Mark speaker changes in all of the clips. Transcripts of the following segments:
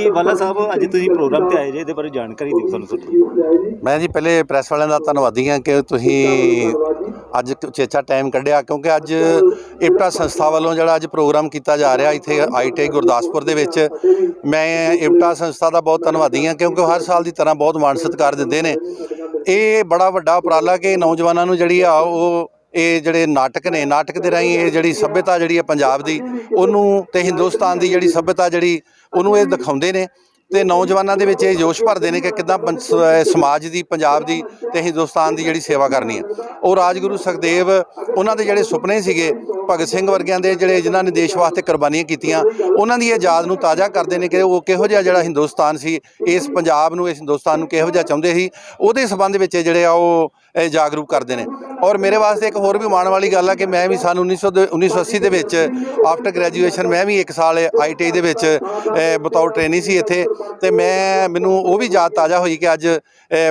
Speaker 1: ਹਾਂਜੀ ਵਾਲਾ ਸਾਹਿਬ, ਅੱਜ ਤੁਸੀਂ ਪ੍ਰੋਗਰਾਮ ਤੇ ਆਏ ਜੇ, ਇਹਦੇ ਬਾਰੇ ਜਾਣਕਾਰੀ ਦਿਓ ਸਾਨੂੰ ਥੋੜੀ
Speaker 2: ਮੈਂ ਜੀ ਪਹਿਲੇ ਪ੍ਰੈਸ ਵਾਲਿਆਂ ਦਾ ਧੰਨਵਾਦੀ ਹਾਂ ਕਿ ਤੁਸੀਂ ਅੱਜ ਚੇਚਾ ਟਾਈਮ ਕੱਢਿਆ, ਕਿਉਂਕਿ ਅੱਜ ਇਪਟਾ ਸੰਸਥਾ ਵੱਲੋਂ ਜਿਹੜਾ ਅੱਜ ਪ੍ਰੋਗਰਾਮ ਕੀਤਾ ਜਾ ਰਿਹਾ ਇੱਥੇ ਆਈਟੀ ਗੁਰਦਾਸਪੁਰ ਦੇ ਵਿੱਚ, ਮੈਂ ਇਪਟਾ ਸੰਸਥਾ ਦਾ ਬਹੁਤ ਧੰਨਵਾਦੀ ਹਾਂ, ਕਿਉਂਕਿ ਉਹ ਹਰ ਸਾਲ ਦੀ ਤਰ੍ਹਾਂ ਬਹੁਤ ਮਾਣ ਸਤਿਕਾਰ ਦਿੰਦੇ ਨੇ। ਇਹ ਬੜਾ ਵੱਡਾ ਉਪਰਾਲਾ ਕਿ ਨੌਜਵਾਨਾਂ ਨੂੰ ਜਿਹੜੀ ਆ ਉਹ ਇਹ ਜਿਹੜੇ ਨਾਟਕ ਨੇ, ਨਾਟਕ ਦੇ ਰਾਹੀਂ ਇਹ ਜਿਹੜੀ ਸੱਭਿਅਤਾ ਜਿਹੜੀ ਹੈ ਪੰਜਾਬ ਦੀ, ਉਹਨੂੰ ਤੇ ਹਿੰਦੁਸਤਾਨ ਦੀ ਜਿਹੜੀ ਸੱਭਿਅਤਾ ਜਿਹੜੀ, ਉਹਨੂੰ ਇਹ ਦਿਖਾਉਂਦੇ ਨੇ। ਤੇ ਨੌਜਵਾਨਾਂ ਦੇ ਵਿੱਚ ਇਹ ਜੋਸ਼ ਭਰਦੇ ਨੇ ਕਿ ਕਿੱਦਾਂ ਪੰ- ਸ- ਸਮਾਜ ਦੀ ਪੰਜਾਬ ਦੀ ਤੇ ਹਿੰਦੁਸਤਾਨ ਦੀ ਜਿਹੜੀ ਸੇਵਾ ਕਰਨੀ ਹੈ। ਉਹ ਰਾਜਗੁਰੂ ਸੁਖਦੇਵ ਉਹਨਾਂ ਦੇ ਜਿਹੜੇ ਸੁਪਨੇ ਸੀਗੇ ਭਗਤ ਸਿੰਘ ਵਰਗਿਆਂ ਦੇ ਜਿਹੜੇ ਜਿਨ੍ਹਾਂ ਨੇ ਦੇਸ਼ ਵਾਸਤੇ ਕੁਰਬਾਨੀਆਂ ਕੀਤੀਆਂ ਉਹਨਾਂ ਦੀ ਇਹ ਯਾਦ ਨੂੰ ਤਾਜ਼ਾ ਕਰਦੇ ਨੇ ਕਿ ਉਹ ਕਿਹੋ ਜਿਹਾ ਜਿਹੜਾ ਹਿੰਦੁਸਤਾਨ ਸੀ ਇਸ ਪੰਜਾਬ ਨੂੰ ਇਸ ਹਿੰਦੁਸਤਾਨ ਨੂੰ ਕਿਹੋ ਜਿਹਾ ਚਾਹੁੰਦੇ ਸੀ ਉਹਦੇ ਸੰਬੰਧ ਵਿੱਚ ਜਿਹੜੇ ਆ ਉਹ ਜਾਗਰੂਕ ਕਰਦੇ ਨੇ। ਔਰ ਮੇਰੇ ਵਾਸਤੇ ਇੱਕ ਹੋਰ ਵੀ ਮਾਣ ਵਾਲੀ ਗੱਲ ਆ ਕਿ ਮੈਂ ਵੀ ਸਨ 1900 ਦੇ 1980 ਦੇ ਵਿੱਚ ਆਫਟਰ ਗ੍ਰੈਜੂਏਸ਼ਨ ਮੈਂ ਵੀ ਇੱਕ ਸਾਲ ਆਈਟੀ ਦੇ ਵਿੱਚ ਅ, ਬਤੌਰ ਟ੍ਰੇਨਿੰਗ ਸੀ ਇੱਥੇ। ਤੇ ਮੈਂ ਮੈਨੂੰ ਉਹ ਵੀ ਯਾਦ ਤਾਜ਼ਾ ਹੋਈ ਕਿ ਅੱਜ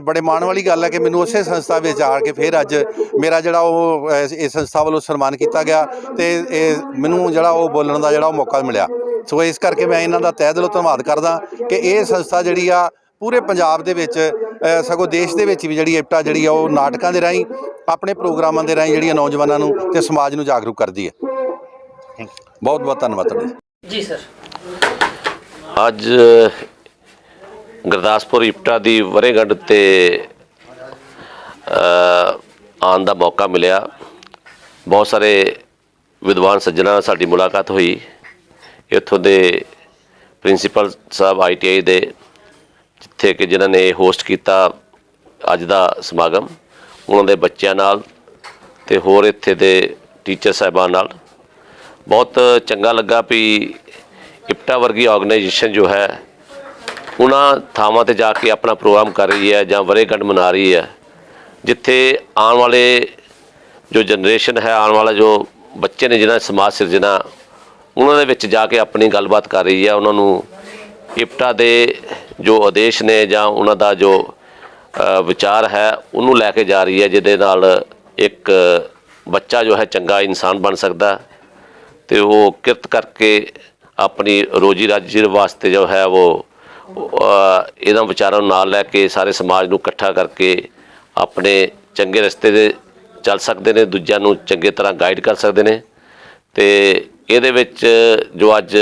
Speaker 2: ਬੜੇ ਮਾਣ ਵਾਲੀ ਗੱਲ ਹੈ ਕਿ ਮੈਨੂੰ ਉਸੇ ਸੰਸਥਾ ਵਿੱਚ ਆ ਕੇ ਫਿਰ ਅੱਜ ਮੇਰਾ ਜਿਹੜਾ ਉਹ ਇਸ ਸੰਸਥਾ ਵੱਲੋਂ ਸਨਮਾਨ ਕੀਤਾ ਗਿਆ ਤੇ ਇਹ ਮੈਨੂੰ ਜਿਹੜਾ ਉਹ ਬੋਲਣ ਦਾ ਜਿਹੜਾ ਉਹ ਮੌਕਾ ਮਿਲਿਆ। ਸੋ ਇਸ ਕਰਕੇ ਮੈਂ ਇਹਨਾਂ ਦਾ ਤਹਿ ਦਿਲੋਂ ਧੰਨਵਾਦ ਕਰਦਾ ਕਿ ਇਹ ਸੰਸਥਾ ਜਿਹੜੀ ਆ ਪੂਰੇ ਪੰਜਾਬ ਦੇ ਵਿੱਚ ਸਗੋਂ ਦੇਸ਼ ਦੇ ਵਿੱਚ ਵੀ ਜਿਹੜੀ ਇਪਟਾ ਜਿਹੜੀ ਆ ਉਹ ਨਾਟਕਾਂ ਦੇ ਰਾਹੀਂ ਆਪਣੇ ਪ੍ਰੋਗਰਾਮਾਂ ਦੇ ਰਾਹੀਂ ਜਿਹੜੀ ਆ ਨੌਜਵਾਨਾਂ ਨੂੰ ਤੇ ਸਮਾਜ ਨੂੰ ਜਾਗਰੂਕ ਕਰਦੀ ਹੈ। ਬਹੁਤ ਬਹੁਤ ਧੰਨਵਾਦ ਤੁਹਾਡਾ।
Speaker 3: ਜੀ ਸਰ।
Speaker 4: ਅੱਜ ਗੁਰਦਾਸਪੁਰ ਇਪਟਾ ਦੀ ਵਰੇਗੰਢ ਤੇ ਆਉਣ ਦਾ ਮੌਕਾ ਮਿਲਿਆ। ਬਹੁਤ ਸਾਰੇ ਵਿਦਵਾਨ ਸੱਜਣਾਂ ਨਾਲ ਸਾਡੀ ਮੁਲਾਕਾਤ ਹੋਈ। ਇੱਥੋਂ ਦੇ ਪ੍ਰਿੰਸੀਪਲ ਸਾਹਿਬ ਆਈਟੀਆਈ ਦੇ, ਜਿੱਥੇ ਕਿ ਜਿਨ੍ਹਾਂ ਨੇ ਹੋਸਟ ਕੀਤਾ ਅੱਜ ਦਾ ਸਮਾਗਮ, ਉਹਨਾਂ ਦੇ ਬੱਚਿਆਂ ਨਾਲ ਤੇ ਹੋਰ ਇੱਥੇ ਦੇ ਟੀਚਰ ਸਾਹਿਬਾਨ ਨਾਲ। ਬਹੁਤ ਚੰਗਾ ਲੱਗਾ ਵੀ ਇਪਟਾ ਵਰਗੀ ਆਰਗੇਨਾਈਜੇਸ਼ਨ ਜੋ ਹੈ ਉਹਨਾਂ ਥਾਵਾਂ ਤੇ ਜਾ ਕੇ ਆਪਣਾ ਪ੍ਰੋਗਰਾਮ ਕਰ ਰਹੀ ਹੈ ਜਾਂ ਵਰੇਗੰਢ ਮਨਾ ਰਹੀ ਹੈ, ਜਿੱਥੇ ਆਉਣ ਵਾਲੇ ਜੋ ਜਨਰੇਸ਼ਨ ਹੈ, ਆਉਣ ਵਾਲਾ ਜੋ ਬੱਚੇ ਨੇ ਜਿਹਨਾਂ ਸਮਾਜ ਸਿਰਜਣਾ ਉਹਨਾਂ ਦੇ ਵਿੱਚ ਜਾ ਕੇ ਆਪਣੀ ਗੱਲਬਾਤ ਕਰ ਰਹੀ ਹੈ, ਉਹਨਾਂ ਨੂੰ ਇਪਟਾ ਦੇ ਜੋ ਆਦੇਸ਼ ਨੇ ਜਾਂ ਉਹਨਾਂ ਦਾ ਜੋ ਵਿਚਾਰ ਹੈ, ਉਹਨੂੰ ਲੈ ਕੇ ਜਾ ਰਹੀ ਹੈ, ਜਿਹਦੇ ਨਾਲ ਇੱਕ ਬੱਚਾ ਜੋ ਹੈ ਚੰਗਾ ਇਨਸਾਨ ਬਣ ਸਕਦਾ ਹੈ ਤੇ ਉਹ ਕਿਰਤ ਕਰਕੇ ਆਪਣੀ ਰੋਜੀ ਰਾਜੀ ਵਾਸਤੇ ਜੋ ਹੈ, ਉਹ ਇਹਨਾਂ ਵਿਚਾਰਾਂ ਨੂੰ ਨਾਲ ਲੈ ਕੇ ਸਾਰੇ ਸਮਾਜ ਨੂੰ ਇਕੱਠਾ ਕਰਕੇ ਆਪਣੇ ਚੰਗੇ ਰਸਤੇ ਤੇ ਚੱਲ ਸਕਦੇ ਨੇ, ਦੂਜਿਆਂ ਨੂੰ ਚੰਗੇ ਤਰ੍ਹਾਂ ਗਾਈਡ ਕਰ ਸਕਦੇ ਨੇ। ਤੇ ਇਹਦੇ ਵਿੱਚ ਜੋ ਅੱਜ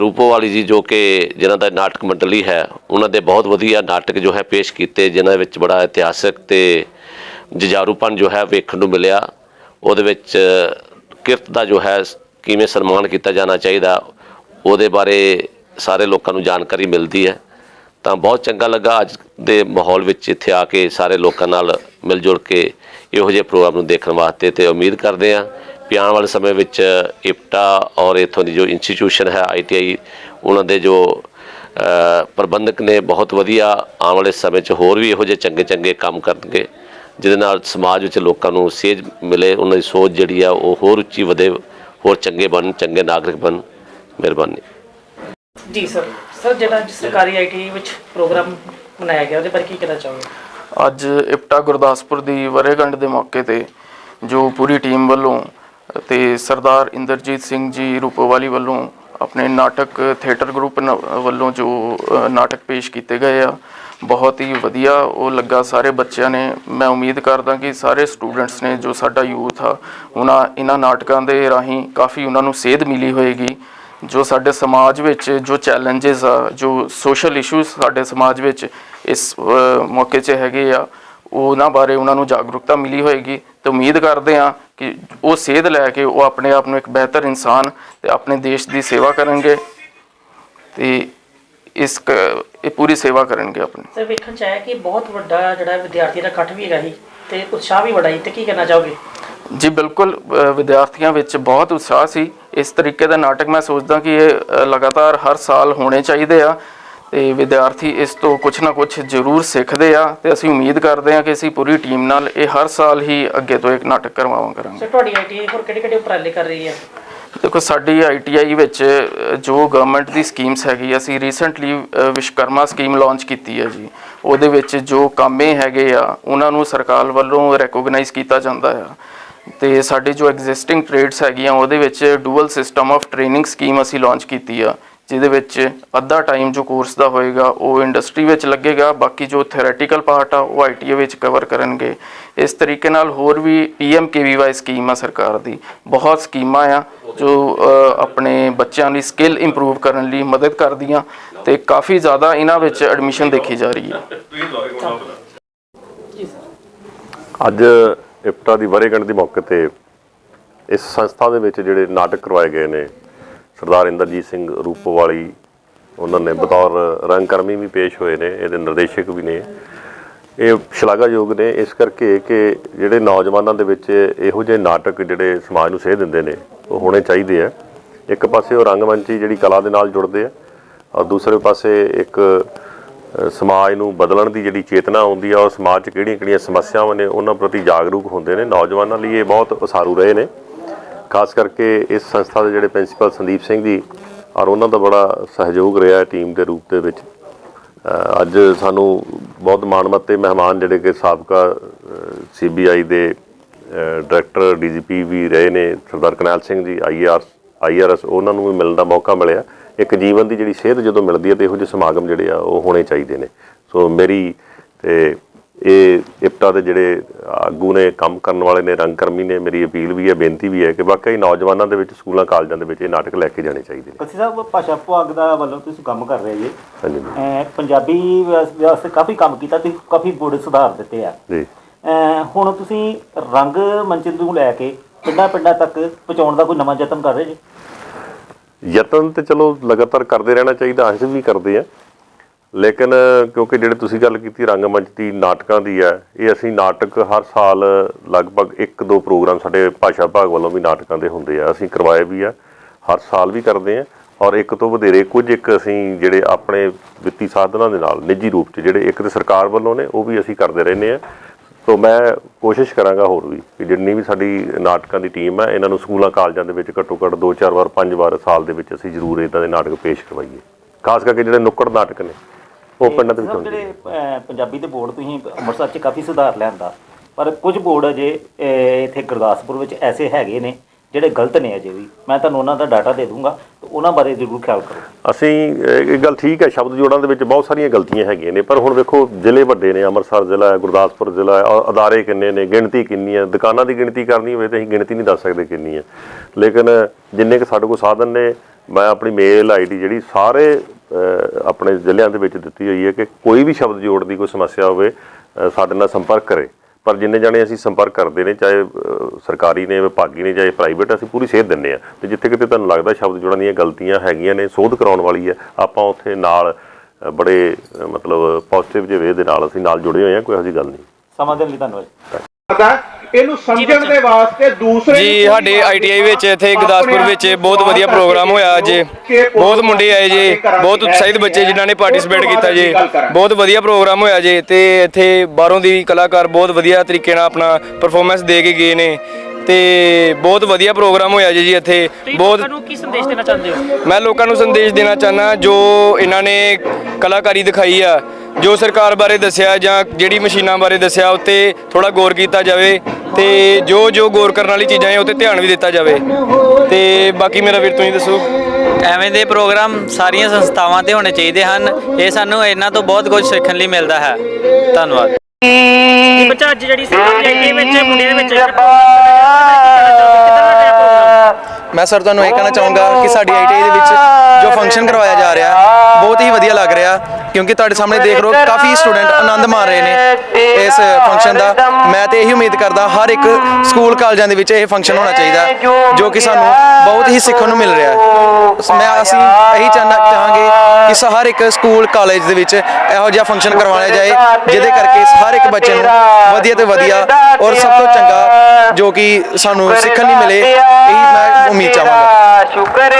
Speaker 4: ਰੂਪੋ ਵਾਲੀ ਜੀ ਜੋ ਕਿ ਜਿਨ੍ਹਾਂ ਦਾ ਨਾਟਕ ਮੰਡਲੀ ਹੈ, ਉਹਨਾਂ ਦੇ ਬਹੁਤ ਵਧੀਆ ਨਾਟਕ ਜੋ ਹੈ ਪੇਸ਼ ਕੀਤੇ, ਜਿਨ੍ਹਾਂ ਵਿੱਚ ਬੜਾ ਇਤਿਹਾਸਕ ਤੇ ਜੁਝਾਰੂਪਨ ਜੋ ਹੈ ਵੇਖਣ ਨੂੰ ਮਿਲਿਆ। ਉਹਦੇ ਵਿੱਚ ਕਿਰਤ ਦਾ ਜੋ ਹੈ ਕਿਵੇਂ ਸਨਮਾਨ ਕੀਤਾ ਜਾਣਾ ਚਾਹੀਦਾ, ਉਹਦੇ ਬਾਰੇ ਸਾਰੇ ਲੋਕਾਂ ਨੂੰ ਜਾਣਕਾਰੀ ਮਿਲਦੀ ਹੈ। ਤਾਂ ਬਹੁਤ ਚੰਗਾ ਲੱਗਾ ਅੱਜ ਦੇ ਮਾਹੌਲ ਵਿੱਚ ਇੱਥੇ ਆ ਕੇ ਸਾਰੇ ਲੋਕਾਂ ਨਾਲ ਮਿਲ ਜੁਲ ਕੇ ਇਹੋ ਜਿਹੇ ਪ੍ਰੋਗਰਾਮ ਨੂੰ ਦੇਖਣ ਵਾਸਤੇ ਤੇ ਉਮੀਦ ਕਰਦੇ ਹਾਂ ਵੀ ਆਉਣ ਵਾਲੇ ਸਮੇਂ ਵਿੱਚ ਇਪਟਾ ਔਰ ਇਥੋਂ ਦੀ ਜੋ ਇੰਸਟੀਟਿਊਸ਼ਨ ਹੈ ਆਈਟੀਆਈ ਉਹਨਾਂ ਦੇ ਜੋ ਪ੍ਰਬੰਧਕ ਨੇ ਬਹੁਤ ਵਧੀਆ ਆਉਣ ਵਾਲੇ ਸਮੇਂ 'ਚ ਹੋਰ ਵੀ ਇਹੋ ਜਿਹੇ ਚੰਗੇ ਚੰਗੇ ਕੰਮ ਕਰਨਗੇ, ਜਿਹਦੇ ਨਾਲ ਸਮਾਜ ਵਿੱਚ ਲੋਕਾਂ ਨੂੰ ਸੇਜ ਮਿਲੇ, ਉਹਨਾਂ ਦੀ ਸੋਚ ਜਿਹੜੀ ਆ ਉਹ ਹੋਰ ਉੱਚੀ ਵਧੇ, ਹੋਰ ਚੰਗੇ ਬਣਨ, ਚੰਗੇ ਨਾਗਰਿਕ ਬਣ ਮਿਹਰਬਾਨੀ।
Speaker 3: ਜੀ ਸਰ। ਸਰ ਜਿਹੜਾ ਅੱਜ ਸਰਕਾਰੀ ਆਈਟੀ ਵਿੱਚ ਪ੍ਰੋਗਰਾਮ ਮਨਾਇਆ ਗਿਆ ਉਹਦੇ ਬਾਰੇ ਕੀ ਕਹਿਣਾ ਚਾਹੋਗੇ?
Speaker 5: ਅੱਜ ਇਪਟਾ ਗੁਰਦਾਸਪੁਰ ਦੀ ਵਰੇਗੰਢ ਦੇ ਮੌਕੇ ਤੇ ਜੋ ਪੂਰੀ ਟੀਮ ਵੱਲੋਂ ਤੇ ਸਰਦਾਰ ਇੰਦਰਜੀਤ ਸਿੰਘ ਜੀ ਰੂਪਵਾਲੀ ਵੱਲੋਂ ਆਪਣੇ ਨਾਟਕ ਥੀਏਟਰ ਗਰੁੱਪ ਨ- ਵੱਲੋਂ ਜੋ ਅ, ਨਾਟਕ ਪੇਸ਼ ਕੀਤੇ ਗਏ ਆ ਬਹੁਤ ਹੀ ਵਧੀਆ ਉਹ ਲੱਗਾ। ਸਾਰੇ ਬੱਚਿਆਂ ਨੇ ਮੈਂ ਉਮੀਦ ਕਰਦਾ ਕਿ ਸਾਰੇ ਸਟੂਡੈਂਟਸ ਨੇ ਜੋ ਸਾਡਾ ਯੂਥ ਆ ਉਹਨਾਂ ਇਹਨਾਂ ਨਾਟਕਾਂ ਦੇ ਰਾਹੀਂ ਕਾਫੀ ਉਹਨਾਂ ਨੂੰ ਸੇਧ ਮਿਲੀ ਹੋਏਗੀ। ਜੋ ਸਾਡੇ ਸਮਾਜ ਵਿੱਚ, ਜੋ ਚੈਲੰਜਸ ਆ, ਜੋ ਸੋਸ਼ਲ ਇਸ਼ੂਜ਼ ਸਾਡੇ ਸਮਾਜ ਵਿੱਚ ਇਸ ਮੌਕੇ 'ਚ ਹੈਗੇ ਆ, ਉਹਨਾਂ ਬਾਰੇ ਉਹਨਾਂ ਨੂੰ ਜਾਗਰੂਕਤਾ ਮਿਲੀ ਹੋਏਗੀ ਤੇ ਉਮੀਦ ਕਰਦੇ ਆ ਕਿ ਉਹ ਸੇਧ ਲੈ ਕੇ ਉਹ ਆਪਣੇ ਆਪ ਨੂੰ ਇੱਕ ਬਿਹਤਰ ਇਨਸਾਨ ਤੇ ਆਪਣੇ ਦੇਸ਼ ਦੀ ਸੇਵਾ ਕਰਨਗੇ ਤੇ ਇਸ ਕ- ਇਹ ਪੂਰੀ ਸੇਵਾ ਕਰਨਗੇ ਆਪਣੀ।
Speaker 3: ਸਰ, ਵੇਖਣ ਚ ਆਇਆ ਕਿ ਬਹੁਤ ਵੱਡਾ ਜਿਹੜਾ ਵਿਦਿਆਰਥੀ ਦਾ ਇਕੱਠ ਵੀ ਹੈਗਾ ਸੀ ਤੇ ਉਤਸ਼ਾਹ ਵੀ ਬੜਾ ਸੀ ਤੇ ਕੀ ਕਹਿਣਾ ਚਾਹੋਗੇ?
Speaker 5: ਜੀ ਬਿਲਕੁਲ ਵਿਦਿਆਰਥੀਆਂ ਵਿੱਚ ਬਹੁਤ ਉਤਸ਼ਾਹ ਸੀ। ਇਸ ਤਰੀਕੇ ਦਾ ਨਾਟਕ ਮੈਂ ਸੋਚਦਾ ਕਿ ਇਹ ਲਗਾਤਾਰ ਹਰ ਸਾਲ ਹੋਣੇ ਚਾਹੀਦੇ ਆ ਤੇ ਵਿਦਿਆਰਥੀ ਇਸ ਤੋਂ ਕੁਝ ਨਾ ਕੁਝ ਜ਼ਰੂਰ ਸਿੱਖਦੇ ਆ ਤੇ ਅਸੀਂ ਉਮੀਦ ਕਰਦੇ ਆ ਕਿ ਅਸੀਂ ਪੂਰੀ ਟੀਮ ਨਾਲ ਇਹ ਹਰ ਸਾਲ ਹੀ ਅੱਗੇ ਤੋਂ ਇੱਕ ਨਾਟਕ ਕਰਵਾਵਾਂ ਕਰਾਂਗੇ।
Speaker 3: ਸਰ ਤੁਹਾਡੀ ਆਈਟੀ ਹੋਰ ਕਿਹੜੇ ਕਿਹੜੇ ਉਪਰਾਲੇ ਕਰ ਰਹੀ ਹੈ?
Speaker 5: ਦੇਖੋ ਸਾਡੀ ਆਈਟੀਆਈ ਵਿੱਚ ਜੋ ਗਵਰਨਮੈਂਟ ਦੀ ਸਕੀਮਸ ਹੈਗੀ ਅਸੀਂ ਰੀਸੈਂਟਲੀ ਵਿਸ਼ਕਰਮਾ ਸਕੀਮ ਲਾਂਚ ਕੀਤੀ ਹੈ ਜੀ। ਉਹਦੇ ਵਿੱਚ ਜੋ ਕਾਮੇ ਹੈਗੇ ਆ ਉਹਨਾਂ ਨੂੰ ਸਰਕਾਰ ਵੱਲੋਂ ਰੈਕੋਗਨਾਈਜ਼ ਕੀਤਾ ਜਾਂਦਾ ਆ। ਤੇ ਸਾਡੀ ਜੋ ਐਗਜ਼ਿਸਟਿੰਗ ਟ੍ਰੇਡਸ ਹੈਗੀਆਂ ਉਹਦੇ ਵਿੱਚ dual system of training scheme ਅਸੀਂ ਲਾਂਚ ਕੀਤੀ ਆ ਜਿਹਦੇ ਵਿੱਚ ਅੱਧਾ ਟਾਈਮ ਜੋ ਕੋਰਸ ਦਾ ਹੋਏਗਾ ਉਹ ਇੰਡਸਟਰੀ ਵਿੱਚ ਲੱਗੇਗਾ ਬਾਕੀ ਜੋ ਥਿਓਰੈਟੀਕਲ ਪਾਰਟ ਆ ਉਹ ਆਈਟੀਏ ਵਿੱਚ ਕਵਰ ਕਰਨਗੇ। ਇਸ ਤਰੀਕੇ ਨਾਲ ਹੋਰ ਵੀ ਪੀਐਮਕੇਵੀਵਾਈ ਸਕੀਮ ਆ ਸਰਕਾਰ ਦੀ। ਬਹੁਤ ਸਕੀਮਾਂ ਆ ਜੋ ਆਪਣੇ ਬੱਚਿਆਂ ਦੀ ਸਕਿੱਲ ਇੰਪਰੂਵ ਕਰਨ ਲਈ ਮਦਦ ਕਰਦੀਆਂ ਤੇ ਕਾਫੀ ਜ਼ਿਆਦਾ ਇਹਨਾਂ ਵਿੱਚ ਐਡਮਿਸ਼ਨ ਦੇਖੀ ਜਾ ਰਹੀ ਹੈ।
Speaker 6: ਅੱਜ ਇਪਟਾ ਦੀ ਵਰੇਗੰਢ ਦੇ ਮੌਕੇ ਤੇ ਇਸ ਸੰਸਥਾ ਦੇ ਵਿੱਚ ਜਿਹੜੇ ਨਾਟਕ ਕਰਵਾਏ ਗਏ ਨੇ, ਸਰਦਾਰ ਇੰਦਰਜੀਤ ਸਿੰਘ ਰੂਪੋਵਾਲੀ, ਉਹਨਾਂ ਨੇ ਬਤੌਰ ਰੰਗਕਰਮੀ ਵੀ ਪੇਸ਼ ਹੋਏ ਨੇ, ਇਹਦੇ ਨਿਰਦੇਸ਼ਕ ਵੀ ਨੇ। ਇਹ ਸ਼ਲਾਘਾਯੋਗ ਨੇ, ਇਸ ਕਰਕੇ ਕਿ ਜਿਹੜੇ ਨੌਜਵਾਨਾਂ ਦੇ ਵਿੱਚ ਇਹੋ ਜਿਹੇ ਨਾਟਕ ਜਿਹੜੇ ਸਮਾਜ ਨੂੰ ਸੇਧ ਦਿੰਦੇ ਨੇ, ਉਹ ਹੋਣੇ ਚਾਹੀਦੇ ਆ। ਇੱਕ ਪਾਸੇ ਉਹ ਰੰਗਮੰਚੀ ਜਿਹੜੀ ਕਲਾ ਦੇ ਨਾਲ ਜੁੜਦੇ ਆ, ਔਰ ਦੂਸਰੇ ਪਾਸੇ ਇੱਕ ਸਮਾਜ ਨੂੰ ਬਦਲਣ ਦੀ ਜਿਹੜੀ ਚੇਤਨਾ ਆਉਂਦੀ ਆ ਉਹ ਸਮਾਜ 'ਚ ਕਿਹੜੀਆਂ-ਕਿਹੜੀਆਂ ਸਮੱਸਿਆਵਾਂ ਨੇ ਉਹਨਾਂ ਪ੍ਰਤੀ ਜਾਗਰੂਕ ਹੁੰਦੇ ਨੇ। ਨੌਜਵਾਨਾਂ ਲਈ ਇਹ ਬਹੁਤ ਉਸਾਰੂ ਰਹੇ ਨੇ। ਖਾਸ ਕਰਕੇ ਇਸ ਸੰਸਥਾ ਦੇ ਜਿਹੜੇ ਪ੍ਰਿੰਸੀਪਲ ਸੰਦੀਪ ਸਿੰਘ ਜੀ ਔਰ ਉਹਨਾਂ ਦਾ ਬੜਾ ਸਹਿਯੋਗ ਰਿਹਾ ਟੀਮ ਦੇ ਰੂਪ ਦੇ ਵਿੱਚ। ਅੱਜ ਸਾਨੂੰ ਬਹੁਤ ਮਾਣਮੱਤੇ ਮਹਿਮਾਨ ਜਿਹੜੇ ਕਿ ਸਾਬਕਾ ਸੀਬੀਆਈ ਦੇ ਅ, ਡਾਇਰੈਕਟਰ ਡੀਜੀਪੀ ਵੀ ਰਹੇ ਨੇ ਸਰਦਾਰ ਕਰਨੈਲ ਸਿੰਘ ਜੀ ਆਈਆਰ ਆਈਆਰਐਸ ਉਹਨਾਂ ਨੂੰ ਵੀ ਮਿਲਣ ਦਾ ਮੌਕਾ ਮਿਲਿਆ। ਇੱਕ ਜੀਵਨ ਦੀ ਜਿਹੜੀ ਸੇਧ ਜਦੋਂ ਮਿਲਦੀ ਹੈ ਤੇ ਇਹੋ ਜਿਹੇ ਸਮਾਗਮ ਜਿਹੜੇ ਆ ਉਹ ਹੋਣੇ ਚਾਹੀਦੇ ਨੇ। ਸੋ ਮੇਰੀ ਤੇ ਇਹ ਇਪਟਾ ਦੇ ਜਿਹੜੇ ਆਗੂ ਨੇ ਕੰਮ ਕਰਨ ਵਾਲੇ ਨੇ ਰੰਗਕਰਮੀ ਨੇ ਮੇਰੀ ਅਪੀਲ ਵੀ ਹੈ ਬੇਨਤੀ ਵੀ ਹੈ ਕਿ ਵਾਕਈ ਨੌਜਵਾਨਾਂ ਦੇ ਵਿੱਚ ਸਕੂਲਾਂ ਕਾਲਜਾਂ ਦੇ ਵਿੱਚ ਇਹ ਨਾਟਕ ਲੈ ਕੇ ਜਾਣੇ ਚਾਹੀਦੇ ਨੇ।
Speaker 1: ਕਸੀ ਸਾਹਿਬ ਭਾਸ਼ਾ ਵਿਭਾਗ ਦਾ ਵੱਲੋਂ ਤੁਸੀਂ ਕੰਮ ਕਰ ਰਹੇ ਜੀ।
Speaker 6: ਹਾਂਜੀ।
Speaker 1: ਪੰਜਾਬੀ ਵਾਸ- ਵਾਸਤੇ ਕਾਫੀ ਕੰਮ ਕੀਤਾ ਤੁਸੀਂ ਕਾਫੀ ਬੋੜੇ ਸੁਧਾਰ ਦਿੱਤੇ ਆ।
Speaker 6: ਜੀ।
Speaker 1: ਹੁਣ ਤੁਸੀਂ ਰੰਗ ਮੰਚ ਨੂੰ ਲੈ ਕੇ ਪਿੰਡਾਂ ਪਿੰਡਾਂ ਤੱਕ ਪਹੁੰਚਾਉਣ ਦਾ ਕੋਈ ਨਵਾਂ ਯਤਨ ਕਰ ਰਹੇ ਜੀ?
Speaker 6: ਯਤਨ ਤੇ ਚਲੋ ਲਗਾਤਾਰ ਕਰਦੇ ਰਹਿਣਾ ਚਾਹੀਦਾ, ਅਸੀਂ ਵੀ ਕਰਦੇ ਆ ਲੇਕਿਨ ਕਿਉਂਕਿ ਜਿਹੜੇ ਤੁਸੀਂ ਗੱਲ ਕੀਤੀ ਰੰਗਮੰਚ ਦੀ ਨਾਟਕਾਂ ਦੀ ਹੈ, ਇਹ ਅਸੀਂ ਨਾਟਕ ਹਰ ਸਾਲ ਲਗਭਗ ਇੱਕ ਦੋ ਪ੍ਰੋਗਰਾਮ ਸਾਡੇ ਭਾਸ਼ਾ ਵਿਭਾਗ ਵੱਲੋਂ ਵੀ ਨਾਟਕਾਂ ਦੇ ਹੁੰਦੇ ਆ, ਅਸੀਂ ਕਰਵਾਏ ਵੀ ਆ, ਹਰ ਸਾਲ ਵੀ ਕਰਦੇ ਆ ਔਰ ਇੱਕ ਤੋਂ ਵਧੇਰੇ ਕੁਝ ਇੱਕ ਅਸੀਂ ਜਿਹੜੇ ਆਪਣੇ ਵਿੱਤੀ ਸਾਧਨਾਂ ਦੇ ਨਾਲ, ਨਿੱਜੀ ਰੂਪ 'ਚ ਜਿਹੜੇ ਇੱਕ ਤੇ ਸਰਕਾਰ ਵੱਲੋਂ ਨੇ, ਉਹ ਵੀ ਅਸੀਂ ਕਰਦੇ ਰਹਿੰਦੇ ਆ ਸੋ ਮੈਂ ਕੋਸ਼ਿਸ਼ ਕਰਾਂਗਾ ਹੋਰ ਵੀ ਕਿ ਜਿੰਨੀ ਵੀ ਸਾਡੀ ਨਾਟਕਾਂ ਦੀ ਟੀਮ ਹੈ ਇਹਨਾਂ ਨੂੰ ਸਕੂਲਾਂ ਕਾਲਜਾਂ ਦੇ ਵਿੱਚ ਘੱਟੋ ਘੱਟ ਦੋ ਚਾਰ ਵਾਰ ਪੰਜ ਵਾਰ ਸਾਲ ਦੇ ਵਿੱਚ ਅਸੀਂ ਜ਼ਰੂਰ ਇਦਾਂ ਦੇ ਨਾਟਕ ਪੇਸ਼ ਕਰਵਾਈਏ। ਖਾਸ ਕਰਕੇ ਜਿਹੜੇ ਨੁੱਕੜ ਨਾਟਕ ਨੇ ਉਹ ਪਿੰਡਾਂ ਦੇ ਵਿੱਚ ਹੁੰਦੇ
Speaker 1: ਜਿਹੜੇ ਪੰਜਾਬੀ ਦੇ ਬੋਰਡ ਤੁਸੀਂ ਅੰਮ੍ਰਿਤਸਰ 'ਚ ਕਾਫੀ ਸੁਧਾਰ ਲਿਆਂਦਾ। ਪਰ ਕੁਝ ਬੋਰਡ ਅਜੇ ਇੱਥੇ ਗੁਰਦਾਸਪੁਰ ਵਿੱਚ ਐਸੇ ਹੈਗੇ ਨੇ ਜਿਹੜੇ ਗਲਤ ਨੇ ਅਜੇ ਵੀ ਮੈਂ ਤੁਹਾਨੂੰ ਉਹਨਾਂ ਦਾ ਡਾਟਾ ਦੇ ਦੂੰਗਾ ਤੇ ਉਹਨਾਂ ਬਾਰੇ ਜ਼ਰੂਰ ਖਿਆਲ ਕਰੋ।
Speaker 6: ਅਸੀਂ ਇਹ ਇਹ ਗੱਲ ਠੀਕ ਹੈ ਸ਼ਬਦ ਜੋੜਾਂ ਦੇ ਵਿੱਚ ਬਹੁਤ ਸਾਰੀਆਂ ਗਲਤੀਆਂ ਹੈਗੀਆਂ ਨੇ ਪਰ ਹੁਣ ਵੇਖੋ ਜ਼ਿਲ੍ਹੇ ਵੱਡੇ ਨੇ ਅੰਮ੍ਰਿਤਸਰ ਜ਼ਿਲ੍ਹਾ ਹੈ ਗੁਰਦਾਸਪੁਰ ਜ਼ਿਲ੍ਹਾ ਹੈ ਔਰ ਅਦਾਰੇ ਕਿੰਨੇ ਨੇ ਗਿਣਤੀ ਕਿੰਨੀ ਹੈ ਦੁਕਾਨਾਂ ਦੀ ਗਿਣਤੀ ਕਰਨੀ ਹੋਵੇ ਤਾਂ ਅਸੀਂ ਗਿਣਤੀ ਨਹੀਂ ਦੱਸ ਸਕਦੇ ਕਿੰਨੀ ਹੈ। ਲੇਕਿਨ ਜਿੰਨੇ ਕੁ ਸਾਡੇ ਕੋਲ ਸਾਧਨ ਨੇ ਮੈਂ ਆਪਣੀ ਮੇਲ ਆਈਡੀ ਜਿਹੜੀ ਸਾਰੇ ਅਹ, ਆਪਣੇ ਜ਼ਿਲ੍ਹਿਆਂ ਦੇ ਵਿੱਚ ਦਿੱਤੀ ਹੋਈ ਹੈ ਕਿ ਕੋਈ ਵੀ ਸ਼ਬਦ ਜੋੜ ਦੀ ਕੋਈ ਸਮੱਸਿਆ ਹੋਵੇ ਅਹ, ਸਾਡੇ ਨਾਲ ਸੰਪਰਕ ਕਰੇ। ਪਰ ਜਿੰਨੇ ਜਾਣੇ ਅਸੀਂ ਸੰਪਰਕ ਕਰਦੇ ਨੇ ਚਾਹੇ ਸਰਕਾਰੀ ਨੇ ਵਿਭਾਗੀ ਨੇ ਚਾਹੇ ਪ੍ਰਾਈਵੇਟ ਅਸੀਂ ਪੂਰੀ ਸੇਧ ਦਿੰਦੇ ਆ ਤੇ ਜਿੱਥੇ ਕਿਤੇ ਤੁਹਾਨੂੰ ਲੱਗਦਾ ਸ਼ਬਦ ਜੋੜਾਂ ਦੀਆਂ ਗਲਤੀਆਂ ਹੈਗੀਆਂ ਨੇ ਸੋਧ ਕਰਾਉਣ ਵਾਲੀ ਹੈ ਆਪਾਂ ਉੱਥੇ ਨਾਲ ਬੜੇ ਮਤਲਬ ਪੋਜ਼ਿਟਿਵ ਜਿਹੇ ਵੇ ਦੇ ਨਾਲ ਅਸੀਂ ਨਾਲ ਜੁੜੇ ਹੋਏ ਆ ਕੋਈ ਇਹੋ ਜਿਹੀ ਗੱਲ ਨਹੀਂ।
Speaker 1: ਸਮਾਂ ਦੇਣ ਲਈ ਧੰਨਵਾਦ
Speaker 7: ਇਹਨੂੰ ਸਮਝਣ ਦੇ ਵਾਸਤੇ ਦੂਸਰੇ
Speaker 8: ਜੀ ਸਾਡੇ ਆਈਟੀਆਈ ਵਿੱਚ ਇੱਥੇ ਗੁਰਦਾਸਪੁਰ ਵਿੱਚ ਬਹੁਤ ਵਧੀਆ ਪ੍ਰੋਗਰਾਮ ਹੋਇਆ ਅੱਜ ਬਹੁਤ ਮੁੰਡੇ ਆਏ ਜੀ ਬਹੁਤ ਉਤਸ਼ਾਹਿਤ ਬੱਚੇ ਜਿਨ੍ਹਾਂ ਨੇ ਪਾਰਟਿਸਿਪੇਟ ਕੀਤਾ ਜੀ। ਬਹੁਤ ਵਧੀਆ ਪ੍ਰੋਗਰਾਮ ਹੋਇਆ ਜੀ ਤੇ ਇੱਥੇ ਬਾਹਰੋਂ ਦੀ ਕਲਾਕਾਰ ਬਹੁਤ ਵਧੀਆ ਤਰੀਕੇ ਨਾਲ ਆਪਣਾ ਪਰਫਾਰਮੈਂਸ ਦੇ ਕੇ ਗਏ ਨੇ ਤੇ ਬਹੁਤ ਵਧੀਆ ਪ੍ਰੋਗਰਾਮ ਹੋਇਆ ਜੀ ਜੀ ਇੱਥੇ। ਬਹੁਤ
Speaker 3: ਲੋਕਾਂ ਨੂੰ ਕੀ ਸੰਦੇਸ਼ ਦੇਣਾ ਚਾਹੁੰਦੇ ਹੋ?
Speaker 8: ਮੈਂ ਲੋਕਾਂ ਨੂੰ ਸੰਦੇਸ਼ ਦੇਣਾ ਚਾਹਨਾ ਜੋ ਇਹਨਾਂ ਨੇ ਕਲਾਕਾਰੀ ਦਿਖਾਈ ਆ ਜੋ ਸਰਕਾਰ ਬਾਰੇ ਦੱਸਿਆ ਜਾਂ ਜਿਹੜੀ ਮਸ਼ੀਨਾਂ ਬਾਰੇ ਦੱਸਿਆ ਉੱਤੇ ਥੋੜਾ ਗੌਰ ਕੀਤਾ ਜਾਵੇ। ਤੇ ਜੋ ਜੋ ਗੌਰ ਕਰਨ ਵਾਲੀ ਚੀਜ਼ਾਂ ਹੈ ਉੱਤੇ ਧਿਆਨ ਵੀ ਦਿੱਤਾ ਜਾਵੇ। ਤੇ ਬਾਕੀ ਮੇਰਾ ਵੀਰ ਤੁਸੀਂ ਦੱਸੋ।
Speaker 9: ਐਵੇਂ ਦੇ ਪ੍ਰੋਗਰਾਮ ਸਾਰੀਆਂ ਸੰਸਥਾਵਾਂ ਤੇ ਹੋਣੇ ਚਾਹੀਦੇ ਹਨ। ਇਹ ਸਾਨੂੰ ਇਹਨਾਂ ਤੋਂ ਬਹੁਤ ਕੁਝ ਸਿੱਖਣ ਲਈ ਮਿਲਦਾ ਹੈ। ਧੰਨਵਾਦ।
Speaker 3: ਇਹ ਬੱਚਾ ਅੱਜ ਜਿਹੜੀ ਸਰਕਾਰੀ ਆਈਟੀ ਵਿੱਚ ਮੁੰਡਿਆਂ ਦੇ ਵਿੱਚ ਜਿਹੜਾ program ਕਿੱਦਾਂ ਦਾ ਰਿਹਾ program?
Speaker 10: ਮੈਂ ਸਰ ਤੁਹਾਨੂੰ ਇਹ ਕਹਿਣਾ ਚਾਹੂੰਗਾ ਕਿ ਸਾਡੀ ਆਈਟੀਆਈ ਦੇ ਵਿੱਚ ਜੋ ਫੰਕਸ਼ਨ ਕਰਵਾਇਆ ਜਾ ਰਿਹਾ ਬਹੁਤ ਹੀ ਵਧੀਆ ਲੱਗ ਰਿਹਾ ਕਿਉਂਕਿ ਤੁਹਾਡੇ ਸਾਹਮਣੇ ਦੇਖ ਰਹੇ ਹੋ ਕਾਫੀ ਸਟੂਡੈਂਟ ਆਨੰਦ ਮਾਣ ਰਹੇ ਨੇ ਇਸ ਫੰਕਸ਼ਨ ਦਾ। ਮੈਂ ਤੇ ਇਹੀ ਉਮੀਦ ਕਰਦਾ ਹਰ ਇੱਕ ਸਕੂਲ ਕਾਲਜਾਂ ਦੇ ਵਿੱਚ ਇਹ ਫੰਕਸ਼ਨ ਹੋਣਾ ਚਾਹੀਦਾ ਜੋ ਕਿ ਸਾਨੂੰ ਬਹੁਤ ਹੀ ਸਿੱਖਣ ਨੂੰ ਮਿਲ ਰਿਹਾ ਹੈ। ਮੈਂ ਅਸੀਂ ਇਹੀ ਚਾਹਨਾ ਚਾਹਾਂਗੇ ਇਸ ਹਰ ਇੱਕ ਸਕੂਲ, ਕਾਲਜ ਦੇ ਵਿੱਚ ਇਹੋ ਜਿਹਾ ਫੰਕਸ਼ਨ ਕਰਵਾਇਆ ਜਾਏ, ਜਿਹਦੇ ਕਰਕੇ ਹਰ ਇੱਕ ਬੱਚੇ ਨੂੰ ਵਧੀਆ ਤੇ ਵਧੀਆ ਔਰ ਸਭ ਤੋਂ ਚੰਗਾ ਜੋ ਕਿ ਸਾਨੂੰ ਸਿੱਖਣ ਲਈ ਮਿਲੇ, ਇਹੀ ਮੈਂ ਉਮੀਦ ਚਾਹਾਂਗਾ।